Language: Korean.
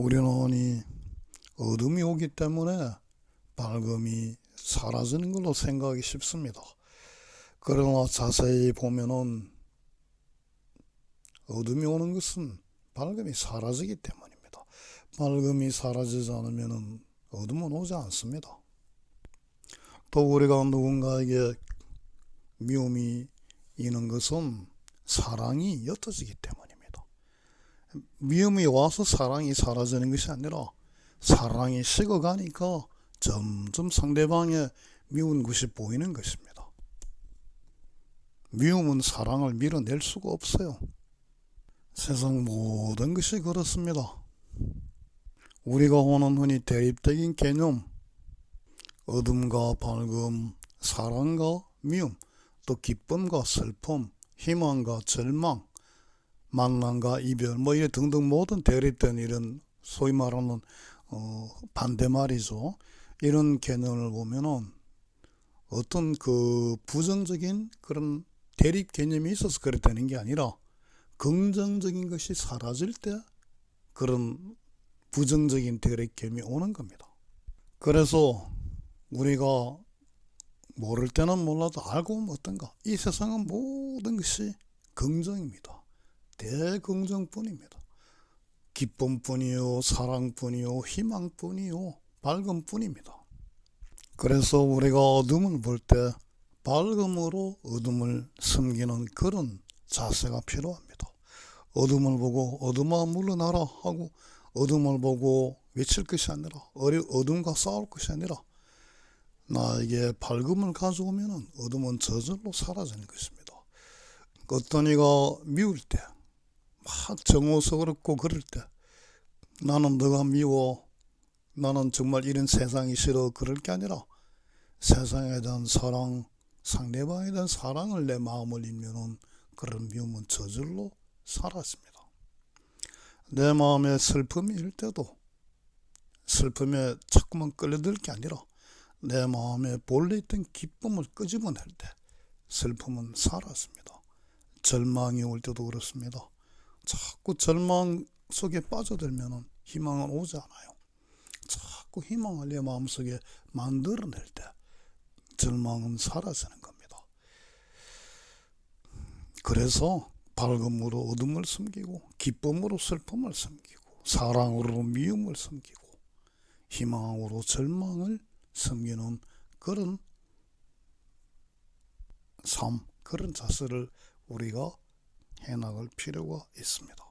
우리는 이 어둠이 오기 때문에 밝음이 사라지는 걸로 생각하기 쉽습니다. 그러나 자세히 보면은 어둠이 오는 것은 밝음이 사라지기 때문입니다. 밝음이 사라지지 않으면 어둠은 오지 않습니다. 또 우리가 누군가에게 미움이 있는 것은 사랑이 옅어지기 때문입니다. 미움이 와서 사랑이 사라지는 것이 아니라 사랑이 식어가니까 점점 상대방의 미운 것이 보이는 것입니다. 미움은 사랑을 밀어낼 수가 없어요. 세상 모든 것이 그렇습니다. 우리가 하는 흔히 대립적인 개념, 어둠과 밝음, 사랑과 미움, 또 기쁨과 슬픔, 희망과 절망, 만남과 이별, 뭐 이런 등등 모든 대립된 이런 소위 말하는 어, 반대말이죠. 이런 개념을 보면은 어떤 그 부정적인 그런 대립 개념이 있어서 그랬다는 게 아니라 긍정적인 것이 사라질 때 그런 부정적인 대립 개념이 오는 겁니다. 그래서 우리가 모를 때는 몰라도 알고 보면 어떤가? 이 세상은 모든 것이 긍정입니다. 대긍정뿐입니다. 기쁨뿐이요, 사랑뿐이요, 희망뿐이요, 밝음뿐입니다. 그래서 우리가 어둠을 볼 때 밝음으로 어둠을 숨기는 그런 자세가 필요합니다. 어둠을 보고 어둠아 물러나라 하고 어둠을 보고 외칠 것이 아니라 어둠과 싸울 것이 아니라 나에게 밝음을 가져오면 어둠은 저절로 사라지는 것입니다. 어떤 이가 미울 때, 막 정오스럽고 그럴 때, 나는 너가 미워, 나는 정말 이런 세상이 싫어, 그럴 게 아니라 세상에 대한 사랑, 상대방에 대한 사랑을 내 마음을 입면은 그런 미움은 저절로 사라집니다. 내 마음에 슬픔이 일 때도 슬픔에 자꾸만 끌려들 게 아니라 내 마음에 본래 있던 기쁨을 끄집어낼 때 슬픔은 사라집니다. 절망이 올 때도 그렇습니다. 자꾸 절망 속에 빠져들면 희망은 오지 않아요. 자꾸 희망을 내 마음속에 만들어낼 때 절망은 사라지는 겁니다. 그래서 밝음으로 어둠을 숨기고 기쁨으로 슬픔을 숨기고 사랑으로 미움을 숨기고 희망으로 절망을 섬기는 그런 삶, 그런 자세를 우리가 해나갈 필요가 있습니다.